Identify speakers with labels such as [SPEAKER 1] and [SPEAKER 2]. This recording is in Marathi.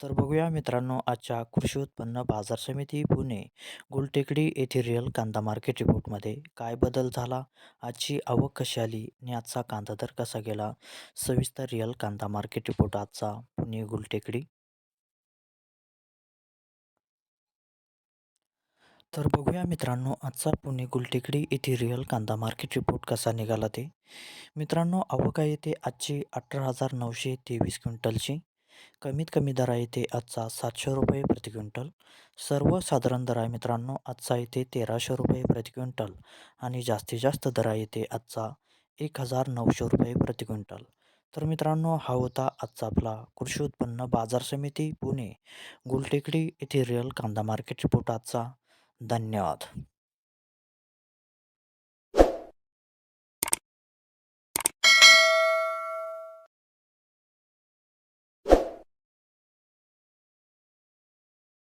[SPEAKER 1] तर बघूया मित्रांनो आजच्या कृषी उत्पन्न बाजार समिती पुणे गुलटेकडी येथे रिअल कांदा मार्केट रिपोर्टमध्ये काय बदल झाला? आजची आवक कशी आली? आणि आजचा कांदा दर कसा गेला? सविस्तर रिअल कांदा मार्केट रिपोर्ट आजचा पुणे गुलटेकडी. तर बघूया मित्रांनो आजचा पुणे गुलटेकडी येथे रिअल कांदा मार्केट रिपोर्ट कसा निघाला ते. मित्रांनो आवक आहे ते आजची अठरा हजार नऊशे तेवीस क्विंटलची. कमीत कमी दर आहे ते आजचा सातशे रुपये प्रति क्विंटल. सर्वसाधारण दर आहे मित्रांनो आजचा येते तेराशे रुपये प्रति क्विंटल आणि जास्तीत जास्त दर आहे ते आजचा एक हजार नऊशे रुपये प्रति क्विंटल. तर मित्रांनो हा होता आजचा आपला कृषी उत्पन्न बाजार समिती पुणे. गुलटेकडी येथे रिअल कांदा मार्केट रिपोर्ट आजचा. धन्यवाद.